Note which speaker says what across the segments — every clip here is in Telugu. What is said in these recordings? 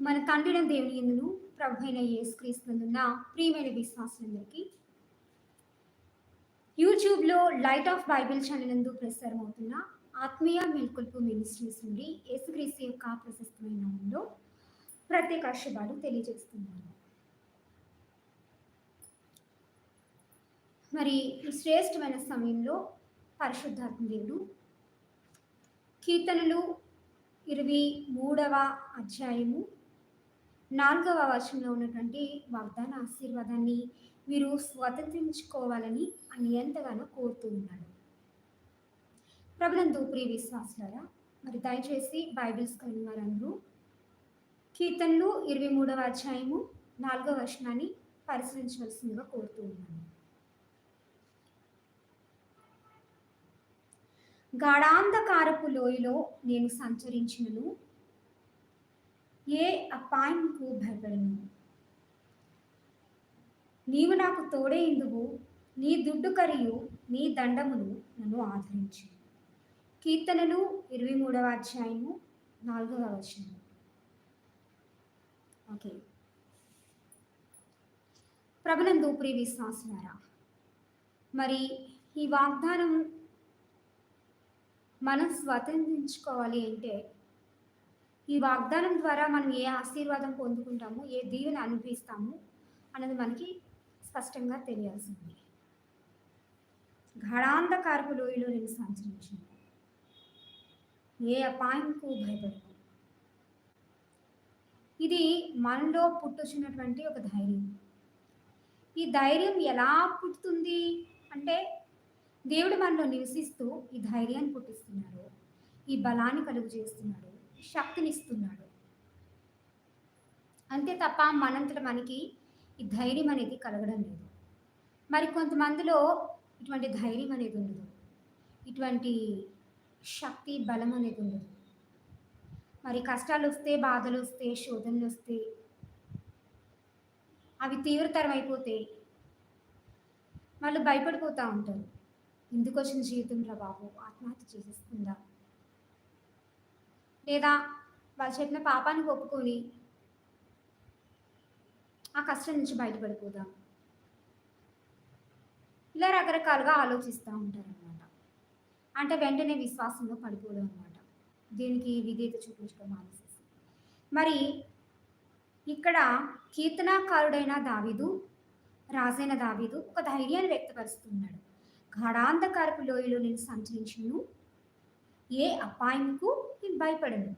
Speaker 1: మన తండ్రిన దేవుని ఎందును? ప్రభు అయిన యేసుక్రీస్తునందున ప్రియమైన విశ్వాసులందరికీ యూట్యూబ్లో లైట్ ఆఫ్ బైబిల్ ఛానల్ నందు ప్రసారం అవుతున్న ఆత్మీయ మేల్కొల్పు మినిస్ట్రీస్ నుండి యేసుక్రీస్తు యొక్క ప్రశస్తమైన నామంలో ప్రత్యేక శుభాలు తెలియజేస్తున్నాను. మరి ఈ శ్రేష్టమైన సమయంలో పరిశుద్ధాత్మ దేవుడు కీర్తనలు ఇరవై మూడవ అధ్యాయము నాలుగవ వచనంలో ఉన్నటువంటి వాగ్దాన ఆశీర్వాదాన్ని మీరు స్వతంత్రించుకోవాలని ఆయన ఎంతగానో కోరుతూ ఉన్నాడు. ప్రభుత్వం ప్రియ విశ్వాసులారా మరి దయచేసి బైబిల్స్ కలిగిన వారందరూ కీర్తనలు ఇరవై మూడవ అధ్యాయము నాలుగవ వచనాన్ని పరిశీలించవలసిందిగా కోరుతూ ఉన్నాను. గాఢాంధకారపు లోయలో నేను సంచరించినను ఏ అపాయంకు భయపడను. నీవు నాకు తోడే ఇందువు నీ దుడ్డు కరియు నీ దండములు నన్ను ఆదరించు. కీర్తనలు ఇరవై మూడవ అధ్యాయము నాలుగవ వచనం. ఓకే. ప్రభునందు ప్రియ విశ్వాసులారా మరి ఈ వాగ్దానం మనం స్వతంత్రించుకోవాలి అంటే ఈ వాగ్దానం ద్వారా మనం ఏ ఆశీర్వాదం పొందుకుంటాము ఏ దీవెన అనిపిస్తాము అన్నది మనకి స్పష్టంగా తెలియాల్సింది. గాఢాంధకారపు లోయలో నేను సంచరించాను. ఏ అపాయంకు భయపడను. ఇది మనలో పుట్టొచ్చినటువంటి ఒక ధైర్యం. ఈ ధైర్యం ఎలా పుట్టుతుంది? అంటే దేవుడు మనలో నివసిస్తూ ఈ ధైర్యాన్ని పుట్టిస్తున్నాడు. ఈ బలాన్ని కలుగు చేస్తున్నాడు శక్తినిస్తున్నాడు. అంతే తప్ప మనంతట మనకి ఈ ధైర్యం అనేది కలగడం లేదు. మరి కొంతమందిలో ఇటువంటి ధైర్యం అనేది ఉండదు. ఇటువంటి శక్తి బలం అనేది ఉండదు. మరి కష్టాలు వస్తే బాధలు వస్తే శోధనలు వస్తే అవి తీవ్రతరం అయిపోతే వాళ్ళు భయపడిపోతూ ఉంటారు. ఎందుకు వచ్చిన జీవితం రా బాబు? ఆత్మహత్య చేసేస్తుందా? లేదా వాళ్ళు చెప్పిన పాపానికి ఒప్పుకొని ఆ కష్టం నుంచి బయటపడిపోదాం ఇలా రకరకాలుగా ఆలోచిస్తూ ఉంటారు అనమాట అంటే వెంటనే విశ్వాసంలో పడిపోవడం అనమాట దీనికి విధేయత చూపించడం మానేసేసి. మరి ఇక్కడ కీర్తనాకారుడైన దావీదు రాజైన దావీదు ఒక ధైర్యాన్ని వ్యక్తపరుస్తున్నాడు. గాఢాంధకారపు లోయలో నేను సంచరించును. ఏ అపాయంకు నేను భయపడను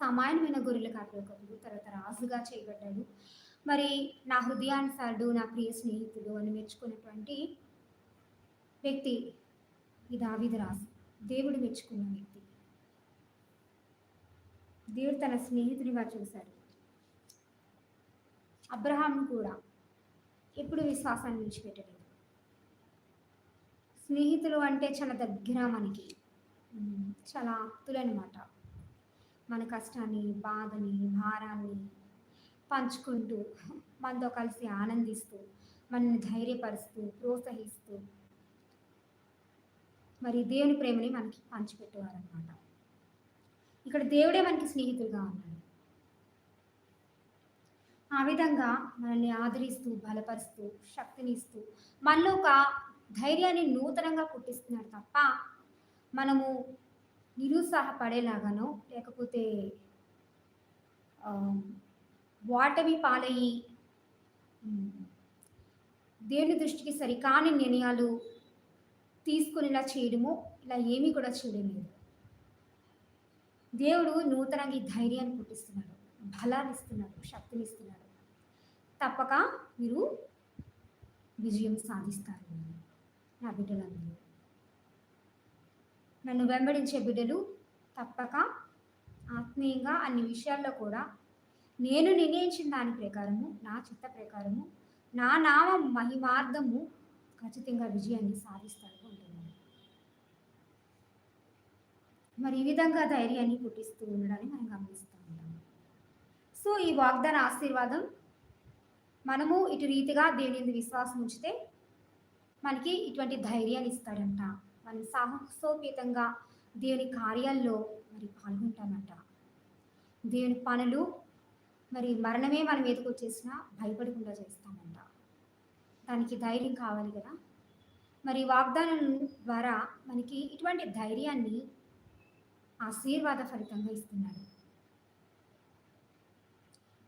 Speaker 1: సామాన్యమైన గొర్రెల కాపరికప్పుడు తర్వాత రాజుగా చేయబడ్డాడు. మరి నా హృదయానుసారుడు నా ప్రియ స్నేహితుడు అని మెచ్చుకున్నటువంటి వ్యక్తి ఈ దావిద రాజు. దేవుడు మెచ్చుకున్న వ్యక్తి. దేవుడు తన స్నేహితునిగా చూశాడు అబ్రహాం కూడా ఎప్పుడు విశ్వాసాన్ని విడిచిపెట్టలేదు. స్నేహితులు అంటే చాలా దగ్గర మనకి. చాలా ఆప్తులు అనమాట మన కష్టాన్ని బాధని భారాన్ని పంచుకుంటూ మనతో కలిసి ఆనందిస్తూ మనల్ని ధైర్యపరుస్తూ ప్రోత్సహిస్తూ మరి దేవుని ప్రేమని మనకి పంచిపెట్టేవారనమాట. ఇక్కడ దేవుడే మనకి స్నేహితులుగా ఉన్నాడు. ఆ విధంగా మనల్ని ఆదరిస్తూ బలపరుస్తూ శక్తినిస్తూ మనలో ఒక ధైర్యాన్ని నూతనంగా పుట్టిస్తున్నాడు తప్ప మనము నిరుత్సాహపడేలాగానో లేకపోతే వాటవి పాలయ్యి దేవుని దృష్టికి సరికాని నిర్ణయాలు తీసుకునేలా చేయడము ఇలా ఏమీ కూడా చేయలేదు దేవుడు నూతనంగా ఈ ధైర్యాన్ని పుట్టిస్తున్నాడు బలాన్ని ఇస్తున్నాడు శక్తిని ఇస్తున్నాడు. తప్పక మీరు విజయం సాధిస్తారు. నా బిడ్డలందరూ. నన్ను వెంబడించే బిడ్డలు తప్పక ఆత్మీయంగా అన్ని విషయాల్లో కూడా నేను నిర్ణయించిన దాని ప్రకారము నా చిత్త ప్రకారము నా నామ మహిమార్థము ఖచ్చితంగా విజయాన్ని సాధిస్తారు అంటున్నాను. మరి ఈ విధంగా ధైర్యాన్ని పుట్టిస్తూ ఉండడాన్ని మనం గమనిస్తూ ఉంటాము సో ఈ వాగ్దాన ఆశీర్వాదం మనము ఇటు రీతిగా దేవుని విశ్వాసం ఉంచితే మనకి ఇటువంటి ధైర్యాన్ని ఇస్తాడంట. మనం సాహసోపేతంగా దేవుని కార్యాల్లో మరి పాల్గొంటామంట దేవుని పనులు మరి మరణమే మన మీదకి వచ్చేసినా భయపడకుండా చేస్తామంట దానికి ధైర్యం కావాలి కదా. మరి వాగ్దానం ద్వారా మనకి ఇటువంటి ధైర్యాన్ని ఆశీర్వాద ఫలితంగా ఇస్తున్నాడు.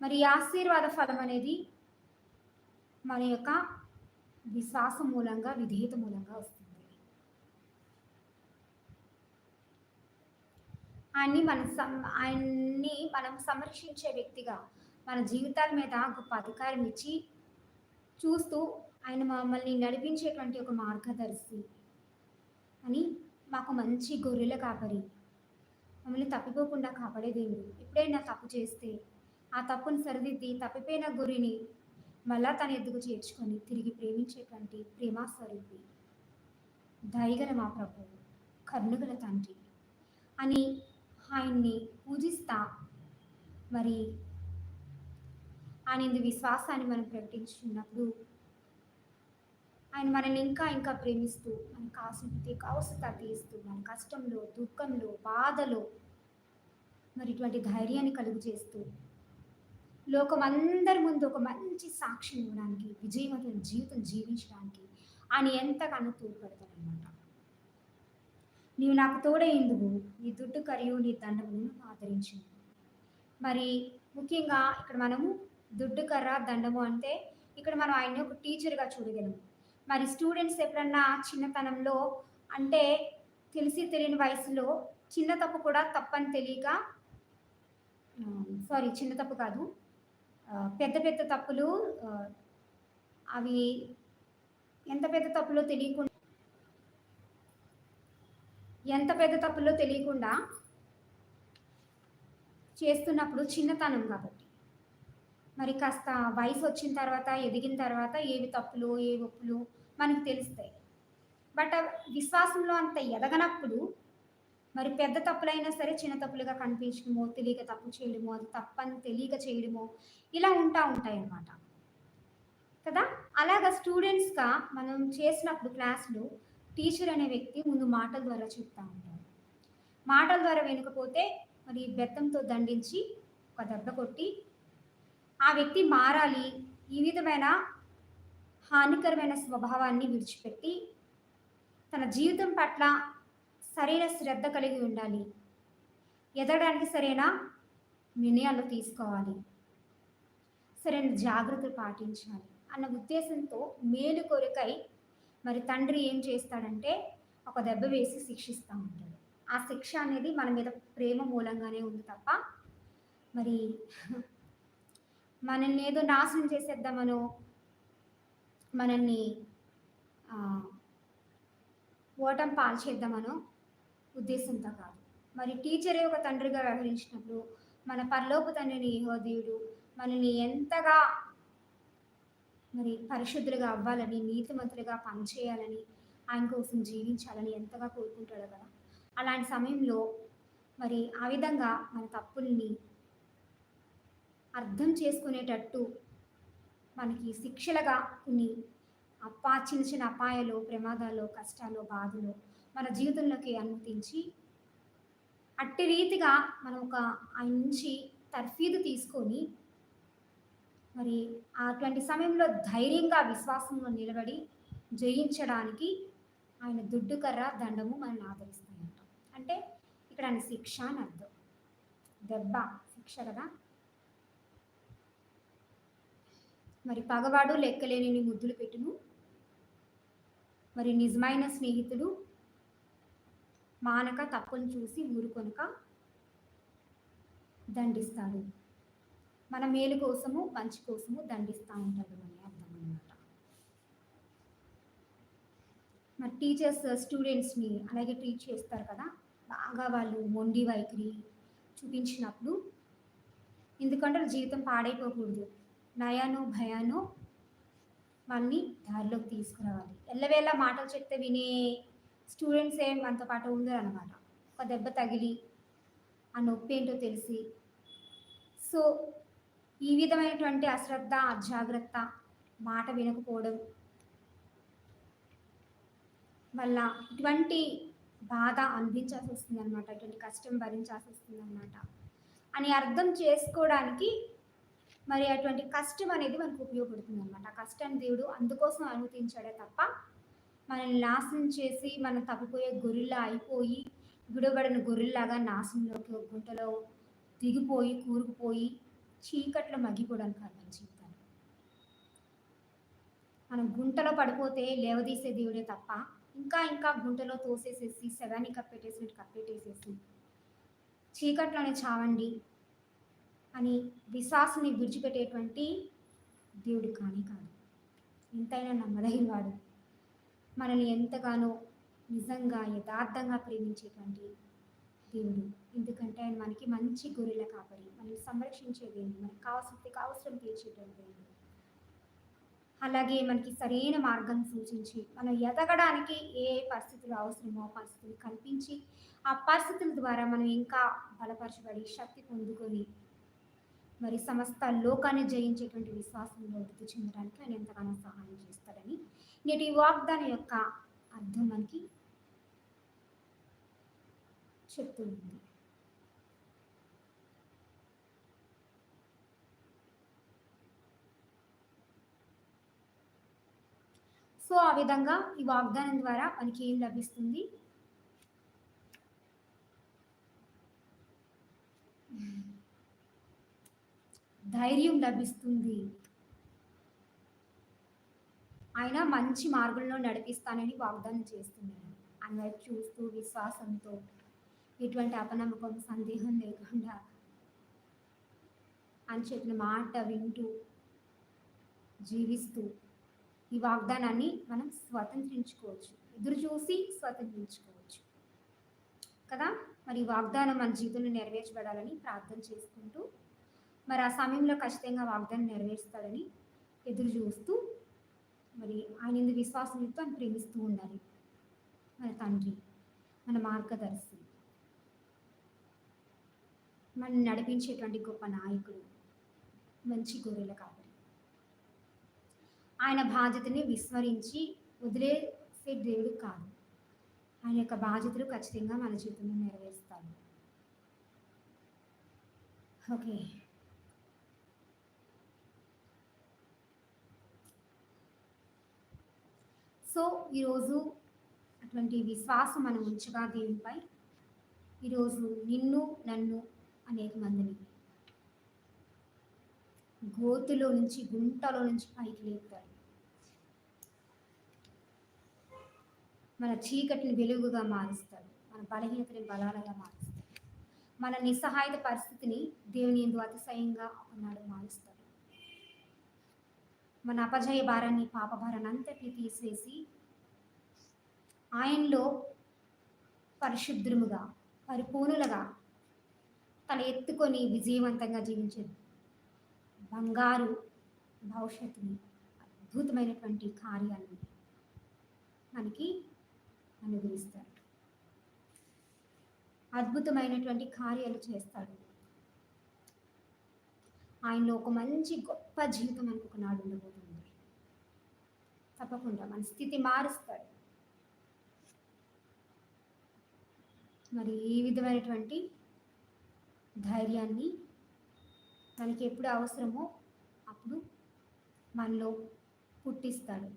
Speaker 1: మరి ఆశీర్వాద ఫలం అనేది మన యొక్క విశ్వాసం మూలంగా విధేయత మూలంగా వస్తుంది. ఆయన్ని మన సం ఆయన్ని మనం సంరక్షించే వ్యక్తిగా మన జీవితాల మీద గొప్ప అధికారం ఇచ్చి చూస్తూ ఆయన మమ్మల్ని నడిపించేటువంటి ఒక మార్గదర్శి అని మాకు మంచి గొర్రెల కాపరి మమ్మల్ని తప్పిపోకుండా కాపాడే దేవుడు. ఎప్పుడైనా తప్పు చేస్తే ఆ తప్పును సరిదిద్ది తప్పిపోయిన గురిని మళ్ళా తన ఎద్దుకు చేర్చుకొని తిరిగి ప్రేమించేటువంటి ప్రేమాస్వరూపి దయగల మా ప్రభు? కర్ణుగల తండ్రి. అని ఆయన్ని పూజిస్తా మరి ఆయన ఇందు విశ్వాసాన్ని మనం ప్రకటించుకున్నప్పుడు ఆయన మనల్ని ఇంకా ఇంకా ప్రేమిస్తూ మనకు కావాల్సిన అవసరత తీస్తూ మన కష్టంలో దుఃఖంలో బాధలో మరి ఇటువంటి ధైర్యాన్ని కలుగు చేస్తూ లోకం అందరి ముందు ఒక మంచి సాక్షిని ఇవ్వడానికి విజయవంతమైన జీవితం జీవించడానికి ఆయన ఎంతగానో తోడ్పడతాడనమాట నీవు నాకు తోడైందువు నీ దుడ్డు కరియు నీ దండమును ఆదరించు మరి ముఖ్యంగా ఇక్కడ మనము దుడ్డు కర్ర దండము అంటే ఇక్కడ మనం ఆయన్ని ఒక టీచర్గా చూడగలం. మరి స్టూడెంట్స్ ఎప్పుడన్నా చిన్నతనంలో అంటే తెలిసి తెలియని వయసులో చిన్న తప్పు కూడా తప్పని తెలియక సారీ చిన్న తప్పు కాదు పెద్ద పెద్ద తప్పులు అవి ఎంత పెద్ద తప్పులో తెలియకుండా ఎంత పెద్ద తప్పులో తెలియకుండా చేస్తున్నప్పుడు చిన్నతనం కాబట్టి. మరి కాస్త వయసు వచ్చిన తర్వాత ఎదిగిన తర్వాత ఏవి తప్పులు ఏ ఒప్పులు మనకు తెలుస్తాయి. బట్ విశ్వాసంలో అంత ఎదగనప్పుడు మరి పెద్ద తప్పులైనా సరే చిన్న తప్పులుగా కనిపించడమో తెలియక తప్పు చేయడమో అది తప్పని తెలియక చేయడమో ఇలా ఉంటా ఉంటాయి అన్నమాట కదా? అలాగా స్టూడెంట్స్గా మనం చేసినప్పుడు క్లాస్లో టీచర్ అనే వ్యక్తి ముందు మాటల ద్వారా చెప్తా ఉంటారు మాటల ద్వారా వెనుకపోతే మరి బెత్తంతో దండించి ఒక దెబ్బ కొట్టి ఆ వ్యక్తి మారాలి ఈ విధమైన హానికరమైన స్వభావాన్ని విడిచిపెట్టి తన జీవితం పట్ల సరైన శ్రద్ధ కలిగి ఉండాలి. ఎదగడానికి సరైన నిర్ణయాలు తీసుకోవాలి. సరైన జాగ్రత్తలు పాటించాలి అన్న ఉద్దేశంతో మేలు కొరకై మరి తండ్రి ఏం చేస్తాడంటే ఒక దెబ్బ వేసి శిక్షిస్తూ ఉంటాడు. ఆ శిక్ష అనేది మన మీద ప్రేమ మూలంగానే ఉంది తప్ప మరి మనల్ని ఏదో నాశనం చేసేద్దామనో మనల్ని ఓటం పాల్చేద్దామనో ఉద్దేశంతో కాదు. మరి టీచరే ఒక తండ్రిగా వ్యవహరించినప్పుడు మన పరలోపు తండ్రిని యహోదీయుడు మనల్ని ఎంతగా మరి పరిశుద్ధులుగా అవ్వాలని నీతిమంతులుగా పనిచేయాలని ఆయన కోసం జీవించాలని ఎంతగా కోరుకుంటాడు కదా. అలాంటి సమయంలో మరి ఆ విధంగా మన తప్పుల్ని అర్థం చేసుకునేటట్టు మనకి శిక్షలుగా కొన్ని అప్ప చిన్న చిన్న అపాయాలు ప్రమాదాలు కష్టాలు బాధలు మన జీవితంలోకి అనుమతించి అట్టి రీతిగా మనం ఒక ఆయన నుంచి తర్ఫీదు తీసుకొని మరి అటువంటి సమయంలో ధైర్యంగా విశ్వాసంలో నిలబడి జయించడానికి ఆయన దుడ్డుకర్ర దండము మనల్ని ఆదరిస్తాయంట. అంటే ఇక్కడ ఆయన శిక్ష అని అర్థం. దెబ్బ శిక్ష కదా. మరి పగవాడు లెక్కలేని ముద్దులు పెట్టును. మరి నిజమైన స్నేహితుడు మానక తప్పును చూసి ఊరుకొనక దండిస్తాడు. మన మేలు కోసము మంచి కోసము దండిస్తూ ఉంటాడు అని అర్థం అనమాట మరి టీచర్స్ స్టూడెంట్స్ని అలాగే ట్రీట్ చేస్తారు కదా బాగా వాళ్ళు మొండి వైఖరి చూపించినప్పుడు ఎందుకంటే జీవితం పాడైపోకూడదు. నయాను భయాను వాళ్ళని దారిలోకి తీసుకురావాలి. ఎల్లవేళ మాటలు చెప్తే వినే స్టూడెంట్స్ ఏం మనతో పాటు ఉండరు అనమాట ఒక దెబ్బ తగిలి ఆ నొప్పి ఏంటో తెలిసి. సో ఈ విధమైనటువంటి అశ్రద్ధ అజాగ్రత్త మాట వినకపోవడం వల్ల ఇటువంటి బాధ అందించాల్సి వస్తుంది అనమాట ఇటువంటి కష్టం భరించాల్సి వస్తుంది అనమాట అని అర్థం చేసుకోవడానికి మరి అటువంటి కష్టం అనేది మనకు ఉపయోగపడుతుంది అనమాట ఆ కష్టాన్ని దేవుడు అందుకోసం అనుమతించాడే తప్ప మనల్ని నాశనం చేసి మనం తప్పిపోయే గొర్రెల్లా అయిపోయి విడబడిన గొర్రెల్లాగా నాశనంలోకి గుంటలో దిగిపోయి కూరుకుపోయి చీకట్లో మగ్గిపోవడానికి కాదు మన మనం గుంటలో పడిపోతే లేవదీసే దేవుడే తప్ప ఇంకా ఇంకా గుంటలో తోసేసేసి శవాన్ని కప్పెట్టేసినట్టు కప్పెట్టేసేసి చీకట్లోనే చావండి అని విశ్వాసాన్ని విడిచిపెట్టేటువంటి దేవుడు కానీ కాదు. ఎంతైనా నమ్మదగిన వాడు మనల్ని ఎంతగానో నిజంగా యథార్థంగా ప్రేమించేటువంటి దేవుడు. ఎందుకంటే ఆయన మనకి మంచి గొర్రెల కాపరి. మనల్ని సంరక్షించే దేవుడు. మనకి కావాల్సిన అవసరం తీర్చేటువంటి దేవుడు. అలాగే మనకి సరైన మార్గం సూచించి మనం ఎదగడానికి ఏ పరిస్థితులు అవసరమో పరిస్థితులు కల్పించి ఆ పరిస్థితుల ద్వారా మనం ఇంకా బలపరచబడి శక్తి పొందుకొని మరి సమస్త లోకాన్ని జయించేటువంటి విశ్వాసంలో వృద్ధి చెందడానికి ఆయన ఎంతగానో సహాయం చేస్తాడని నేటి వాగ్దానం యొక్క అర్థం మనకి చెప్తుంది. సో ఆ విధంగా ఈ వాగ్దానం ద్వారా మనకి ఏం లభిస్తుంది? ధైర్యం లభిస్తుంది. ఆయన మంచి మార్గంలో నడిపిస్తానని వాగ్దానం చేస్తున్నాడు. ఆయన వైపు చూస్తూ విశ్వాసంతో ఎటువంటి అపనమ్మకం సందేహం లేకుండా అని చెప్పిన మాట వింటూ జీవిస్తూ ఈ వాగ్దానాన్ని మనం స్వతంత్రించుకోవచ్చు. ఎదురు చూసి స్వతంత్రించుకోవచ్చు. కదా? మరి వాగ్దానం మన జీవితంలో నెరవేర్చబడాలని ప్రార్థన చేసుకుంటూ మరి ఆ సమయంలో ఖచ్చితంగా వాగ్దానం నెరవేరుస్తాడని ఎదురు చూస్తూ మరి ఆయన ఎందుకు విశ్వాసంతో ఆయన ప్రేమిస్తూ ఉండాలి. మన తండ్రి మన మార్గదర్శి మన నడిపించేటువంటి గొప్ప నాయకుడు మంచి గొర్రెల కాపరి. ఆయన బాధ్యతని విస్మరించి వదిలేసే దేవుడు కాదు. ఆయన యొక్క బాధ్యతలు ఖచ్చితంగా మన జీవితంలో నెరవేరుస్తాడు ఓకే. సో ఈరోజు అటువంటి విశ్వాసం మనం ఉంచగా దేవునిపై ఈరోజు నిన్ను నన్ను అనేక మందిని గోతులో నుంచి గుంటలో నుంచి పైకి లేపుతాడు మన చీకటిని వెలుగుగా మారుస్తాడు మన బలహీనతని బలాలుగా మారుస్తాడు మన నిస్సహాయత పరిస్థితిని దేవుని ఎందు అతిశయంగా ఉన్నాడు మారుస్తాడు మన అపజయ భారాన్ని పాప భారాన్ని తీసేసి ఆయనలో పరిశుద్ధముగా పరిపూర్ణులుగా తల ఎత్తుకొని విజయవంతంగా జీవించేది బంగారు భవిష్యత్తుని అద్భుతమైనటువంటి కార్యాలను మనకి అనుగ్రహిస్తాడు. అద్భుతమైనటువంటి కార్యాలు చేస్తాడు. ఆయనలో ఒక మంచి గొప్ప జీవితం మనకు ఒకనాడు ఉండబోతుంది. తప్పకుండా మన స్థితి మారుస్తాడు. మరి ఈ విధమైనటువంటి ధైర్యాన్ని మనకి ఎప్పుడు అవసరమో అప్పుడు మనలో పుట్టిస్తాడు.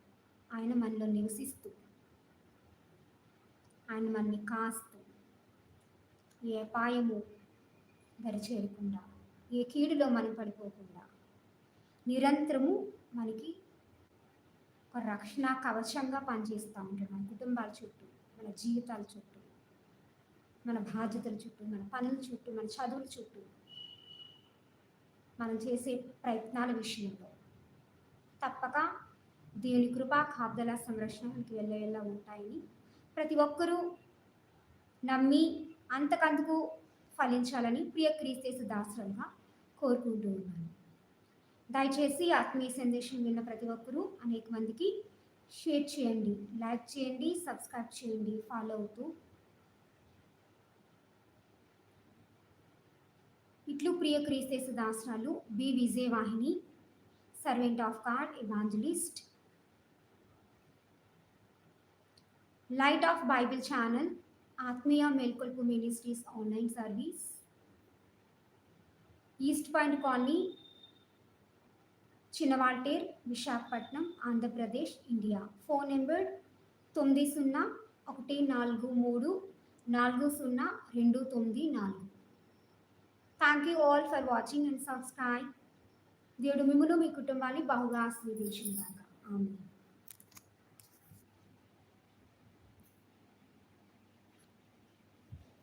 Speaker 1: ఆయన మనలో నివసిస్తూ ఆయన మనని కాస్తూ ఏ అపాయము దరిచేరకుండా ఏ కీడులో మనం పడిపోకుండా. నిరంతరము మనకి ఒక రక్షణ కవచంగా పనిచేస్తూ ఉంటాడు మన కుటుంబాల చుట్టూ మన జీవితాల చుట్టూ మన బాధ్యతల చుట్టూ మన పనుల చుట్టూ మన చదువుల చుట్టూ మనం చేసే ప్రయత్నాల విషయంలో. తప్పక దేవుని కృపా కాపుదల సంరక్షణ మనకి వెళ్ళేలా ఉంటాయని ప్రతి ఒక్కరూ నమ్మి అంతకంతకు ఫలించాలని ప్రియ క్రీస్తేసు దాసులుగా కోరుకుంటూ ఉన్నాను. దయచేసి ఆత్మీయ సందేశం విన్న ప్రతి ఒక్కరూ అనేక మందికి షేర్ చేయండి లైక్ చేయండి సబ్స్క్రైబ్ చేయండి ఫాలో అవుతూ. ఇట్లు ప్రియ క్రీస్తేసు దాసరాలు B. Vijayavahini servant of God evangelist light of Bible channel ఆత్మీయ మేల్కొల్పు ministries online service. East point colony Chinna Waltair Visakhapatnam Andhra Pradesh India. Phone number తొమ్మిది సున్నా ఒకటి నాలుగు మూడు నాలుగు సున్నా రెండు తొమ్మిది నాలుగు. Thank you all for watching and subscribe దేవుడు మిమ్మల్ని మీ కుటుంబాన్ని బహుగా ఆశీర్వదించిందాక ఆమె